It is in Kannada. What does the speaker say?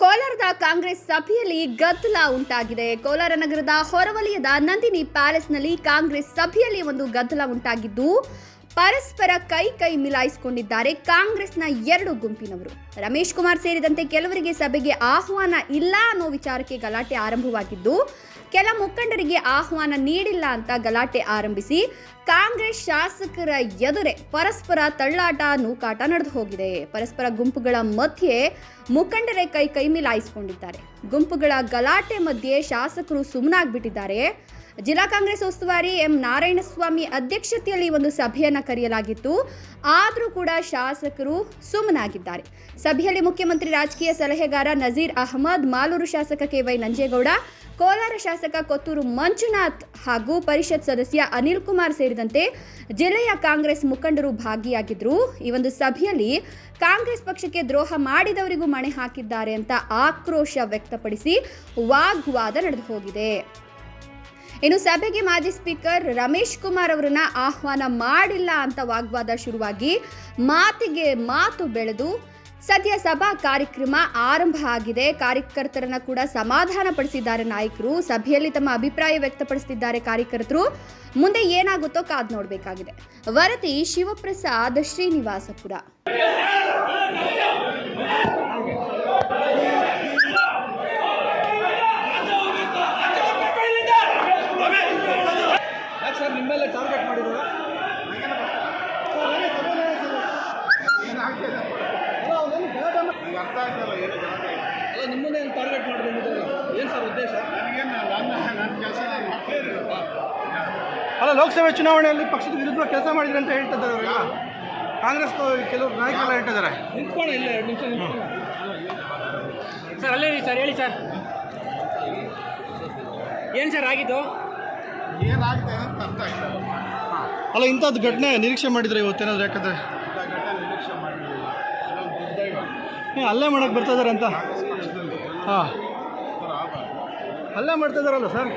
ಕೋಲಾರದ ಕಾಂಗ್ರೆಸ್ ಸಭೆಯಲ್ಲಿ ಗದ್ದಲ ಉಂಟಾಗಿದೆ. ಕೋಲಾರ ನಗರದ ಹೊರವಲಯದ ನಂದಿನಿ ಪ್ಯಾಲೇಸ್ನಲ್ಲಿ ಕಾಂಗ್ರೆಸ್ ಸಭೆಯಲ್ಲಿ ಒಂದು ಗದ್ದಲ ಉಂಟಾಗಿದ್ದು, ಪರಸ್ಪರ ಕೈ ಕೈ ಮಿಲಾಯಿಸಿಕೊಂಡಿದ್ದಾರೆ ಕಾಂಗ್ರೆಸ್ನ ಎರಡು ಗುಂಪಿನವರು. ರಮೇಶ್ ಕುಮಾರ್ ಸೇರಿದಂತೆ ಕೆಲವರಿಗೆ ಸಭೆಗೆ ಆಹ್ವಾನ ಇಲ್ಲ ಅನ್ನೋ ವಿಚಾರಕ್ಕೆ ಗಲಾಟೆ ಆರಂಭವಾಗಿದ್ದು ಕೆಲ ಮುಖಂಡರಿಗೆ ಆಹ್ವಾನ ನೀಡಿಲ್ಲ ಅಂತ ಗಲಾಟೆ ಆರಂಭಿಸಿ ಕಾಂಗ್ರೆಸ್ ಶಾಸಕರ ಎದುರೇ ಪರಸ್ಪರ ತಳ್ಳಾಟ, ನೂಕಾಟ ನಡೆದು ಹೋಗಿದೆ. ಪರಸ್ಪರ ಗುಂಪುಗಳ ಮಧ್ಯೆ ಮುಖಂಡರೇ ಕೈ ಕೈ ಮಿಲಾಯಿಸಿಕೊಂಡಿದ್ದಾರೆ. ಗುಂಪುಗಳ ಗಲಾಟೆ ಮಧ್ಯೆ ಶಾಸಕರು ಸುಮ್ಮನಾಗ್ಬಿಟ್ಟಿದ್ದಾರೆ. ಜಿಲ್ಲಾ ಕಾಂಗ್ರೆಸ್ ಉಸ್ತುವಾರಿ ಎಂ ನಾರಾಯಣಸ್ವಾಮಿ ಅಧ್ಯಕ್ಷತೆಯಲ್ಲಿ ಒಂದು ಸಭೆಯನ್ನು ಕರೆಯಲಾಗಿತ್ತು. ಆದರೂ ಕೂಡ ಶಾಸಕರು ಸುಮ್ಮನಾಗಿದ್ದಾರೆ. ಸಭೆಯಲ್ಲಿ ಮುಖ್ಯಮಂತ್ರಿ ರಾಜಕೀಯ ಸಲಹೆಗಾರ ನಜೀರ್ ಅಹಮದ್, ಮಾಲೂರು ಶಾಸಕ ಕೆ ವೈ ನಂಜೇಗೌಡ, ಕೋಲಾರ ಶಾಸಕ ಕೊತ್ತೂರು ಮಂಜುನಾಥ್ ಹಾಗೂ ಪರಿಷತ್ ಸದಸ್ಯ ಅನಿಲ್ ಕುಮಾರ್ ಸೇರಿದಂತೆ ಜಿಲ್ಲೆಯ ಕಾಂಗ್ರೆಸ್ ಮುಖಂಡರು ಭಾಗಿಯಾಗಿದ್ದರು ಈ ಒಂದು ಸಭೆಯಲ್ಲಿ ಕಾಂಗ್ರೆಸ್ ಪಕ್ಷಕ್ಕೆ ದ್ರೋಹ ಮಾಡಿದವರಿಗೂ ಮಣೆ ಹಾಕಿದ್ದಾರೆ ಅಂತ ಆಕ್ರೋಶ ವ್ಯಕ್ತಪಡಿಸಿ ವಾಗ್ವಾದ ನಡೆದು ಹೋಗಿದೆ. ಇನ್ನು ಸಭೆಗೆ ಮಾಜಿ ಸ್ಪೀಕರ್ ರಮೇಶ್ ಕುಮಾರ್ ಅವರನ್ನ ಆಹ್ವಾನ ಮಾಡಿಲ್ಲ ಅಂತ ವಾಗ್ವಾದ ಶುರುವಾಗಿ ಮಾತಿಗೆ ಮಾತು ಬೆಳೆದು ಸದ್ಯ ಸಭಾ ಕಾರ್ಯಕ್ರಮ ಆರಂಭ ಆಗಿದೆ. ಕಾರ್ಯಕರ್ತರನ್ನ ಕೂಡ ಸಮಾಧಾನ ಪಡಿಸಿದ್ದಾರೆ ನಾಯಕರು. ಸಭೆಯಲ್ಲಿ ತಮ್ಮ ಅಭಿಪ್ರಾಯ ವ್ಯಕ್ತಪಡಿಸುತ್ತಿದ್ದಾರೆ ಕಾರ್ಯಕರ್ತರು. ಮುಂದೆ ಏನಾಗುತ್ತೋ ಕಾದ್ ನೋಡಬೇಕಾಗಿದೆ. ವರದಿ ಶಿವಪ್ರಸಾದ್ ಶ್ರೀನಿವಾಸಪುರ. ಸರ್ ನಿಮ್ಮೆಲ್ಲ ಟಾರ್ಗೆಟ್ ಮಾಡಿದ್ರು ಅರ್ಥ ಆಯ್ತಲ್ಲ ಏನು. ಅಲ್ಲ. ನಿಮ್ಮನ್ನೇ ಟಾರ್ಗೆಟ್ ಮಾಡಿದ್ರು ಏನು ಸರ್ ಉದ್ದೇಶ? ನನಗೇನು ನನ್ನ ನನ್ನ ಕೆಲಸ ಮಾಡ್ತೀನಿ ಅಲ್ಲ ಲೋಕಸಭೆ ಚುನಾವಣೆಯಲ್ಲಿ ಪಕ್ಷದ ವಿರುದ್ಧ ಕೆಲಸ ಮಾಡಿದ್ರೆ ಅಂತ ಹೇಳ್ತಾ ಇದ್ದಾರೆ ಅವರೆಲ್ಲ ಕಾಂಗ್ರೆಸ್ ಕೆಲವರು ನಾಯಕರೆಲ್ಲ ಹೇಳ್ತಿದ್ದಾರೆ. ನಿಂತ್ಕೊಂಡು ಇಲ್ಲ ಎರಡು ನಿಮಿಷ ನಿಂತ್ಕೊಂಡು ಸರ್ ಅಲ್ಲೇ ಸರ್ ಹೇಳಿ ಸರ್. ಏನು ಸರ್ ಆಗಿದ್ದು? ಏನಾಗಿದೆ ಅಂತ ಅರ್ಥ ಅಲ್ಲ ಇಂಥದ್ದು ಘಟನೆ ನಿರೀಕ್ಷೆ ಮಾಡಿದ್ರೆ ಇವತ್ತೇನಾದ್ರು ಯಾಕಂದ್ರೆ? ಇಂಥ ಘಟನೆ ನಿರೀಕ್ಷೆ ಮಾಡಿರಲಿಲ್ಲ. ಇದೊಂದು ದುರ್ದೈವ. ಏ, ಹಲ್ಲೆ ಮಾಡಕ್ಕೆ ಬರ್ತಾ ಇದಾರೆ ಅಂತ? ಕಾಂಗ್ರೆಸ್ ಪಕ್ಷದಲ್ಲಿ ಹಾಂ ಥರ ಹಲ್ಲೆ ಮಾಡ್ತಾ ಇದಾರಲ್ಲ ಸರ್?